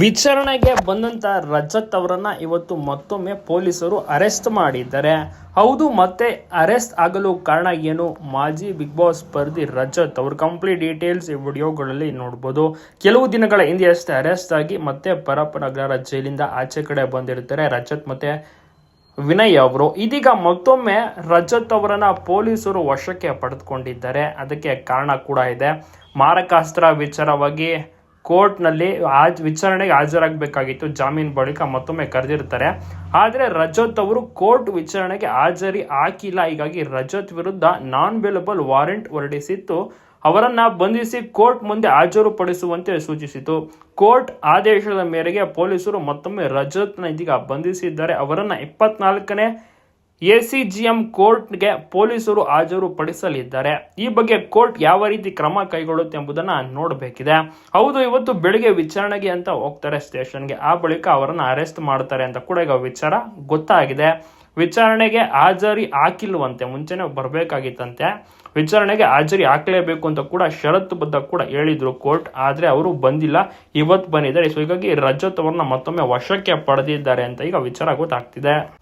ವಿಚಾರಣೆಗೆ ಬಂದಂತ ರಜತ್ ಅವರನ್ನ ಇವತ್ತು ಮತ್ತೊಮ್ಮೆ ಪೊಲೀಸರು ಅರೆಸ್ಟ್ ಮಾಡಿದ್ದಾರೆ. ಹೌದು, ಮತ್ತೆ ಅರೆಸ್ಟ್ ಆಗಲು ಕಾರಣ ಏನು? ಮಾಜಿ ಬಿಗ್ ಬಾಸ್ ಸ್ಪರ್ಧಿ ರಜತ್ ಅವ್ರ ಕಂಪ್ಲೀಟ್ ಡೀಟೇಲ್ಸ್ ಈ ವಿಡಿಯೋಗಳಲ್ಲಿ ನೋಡ್ಬೋದು. ಕೆಲವು ದಿನಗಳ ಹಿಂದೆ ಅಷ್ಟೇ ಅರೆಸ್ಟ್ ಆಗಿ ಮತ್ತೆ ಪರಪ್ಪನಗರ ಜೈಲಿಂದ ಆಚೆ ಕಡೆ ಬಂದಿರ್ತಾರೆ ರಜತ್ ಮತ್ತೆ ವಿನಯ್ ಅವರು. ಇದೀಗ ಮತ್ತೊಮ್ಮೆ ರಜತ್ ಅವರನ್ನ ಪೊಲೀಸರು ವಶಕ್ಕೆ ಪಡೆದುಕೊಂಡಿದ್ದಾರೆ. ಅದಕ್ಕೆ ಕಾರಣ ಕೂಡ ಇದೆ. ಮಾರಕಾಸ್ತ್ರ ವಿಚಾರವಾಗಿ ಕೋರ್ಟ್ನಲ್ಲಿ ಹಾಜ್ ವಿಚಾರಣೆಗೆ ಹಾಜರಾಗಬೇಕಾಗಿತ್ತು. ಜಾಮೀನು ಬಳಿಕ ಮತ್ತೊಮ್ಮೆ ಕರೆದಿರ್ತಾರೆ ಆದರೆ ರಜತ್ ಅವರು ಕೋರ್ಟ್ ವಿಚಾರಣೆಗೆ ಹಾಜರಿ ಹಾಕಿಲ್ಲ. ಹೀಗಾಗಿ ರಜತ್ ವಿರುದ್ಧ ನಾನ್ ಬೇಲಬಲ್ ವಾರೆಂಟ್ ಹೊರಡಿಸಿತ್ತು. ಅವರನ್ನ ಬಂಧಿಸಿ ಕೋರ್ಟ್ ಮುಂದೆ ಹಾಜರುಪಡಿಸುವಂತೆ ಸೂಚಿಸಿತು ಕೋರ್ಟ್ ಆದೇಶದ ಮೇರೆಗೆ ಪೊಲೀಸರು ಮತ್ತೊಮ್ಮೆ ರಜತ್ನ ಇದೀಗ ಬಂಧಿಸಿದ್ದಾರೆ. ಅವರನ್ನ ಇಪ್ಪತ್ನಾಲ್ಕನೇ ಎಸಿಜಿಎಂ ಕೋರ್ಟ್ಗೆ ಪೊಲೀಸರು ಹಾಜರುಪಡಿಸಲಿದ್ದಾರೆ. ಈ ಬಗ್ಗೆ ಕೋರ್ಟ್ ಯಾವ ರೀತಿ ಕ್ರಮ ಕೈಗೊಳ್ಳುತ್ತೆ ಎಂಬುದನ್ನ ನೋಡಬೇಕಿದೆ. ಹೌದು, ಇವತ್ತು ಬೆಳಿಗ್ಗೆ ವಿಚಾರಣೆಗೆ ಅಂತ ಹೋಗ್ತಾರೆ ಸ್ಟೇಷನ್ಗೆ. ಆ ಬಳಿಕ ಅವರನ್ನ ಅರೆಸ್ಟ್ ಮಾಡ್ತಾರೆ ಅಂತ ಕೂಡ ಈಗ ವಿಚಾರ ಗೊತ್ತಾಗಿದೆ. ವಿಚಾರಣೆಗೆ ಹಾಜರಿ ಹಾಕಿಲ್ವಂತೆ, ಮುಂಚೆನೆ ಬರಬೇಕಾಗಿತ್ತಂತೆ. ವಿಚಾರಣೆಗೆ ಹಾಜರಿ ಹಾಕಲೇಬೇಕು ಅಂತ ಕೂಡ ಷರತ್ತುಬದ್ಧ ಕೂಡ ಹೇಳಿದ್ರು ಕೋರ್ಟ್. ಆದ್ರೆ ಅವರು ಬಂದಿಲ್ಲ. ಇವತ್ತು ಬಂದಿದ್ದಾರೆ. ಸೊ, ಹೀಗಾಗಿ ರಜತ್ ಅವರನ್ನ ಮತ್ತೊಮ್ಮೆ ವಶಕ್ಕೆ ಪಡೆದಿದ್ದಾರೆ ಅಂತ ಈಗ ವಿಚಾರ ಗೊತ್ತಾಗ್ತಿದೆ.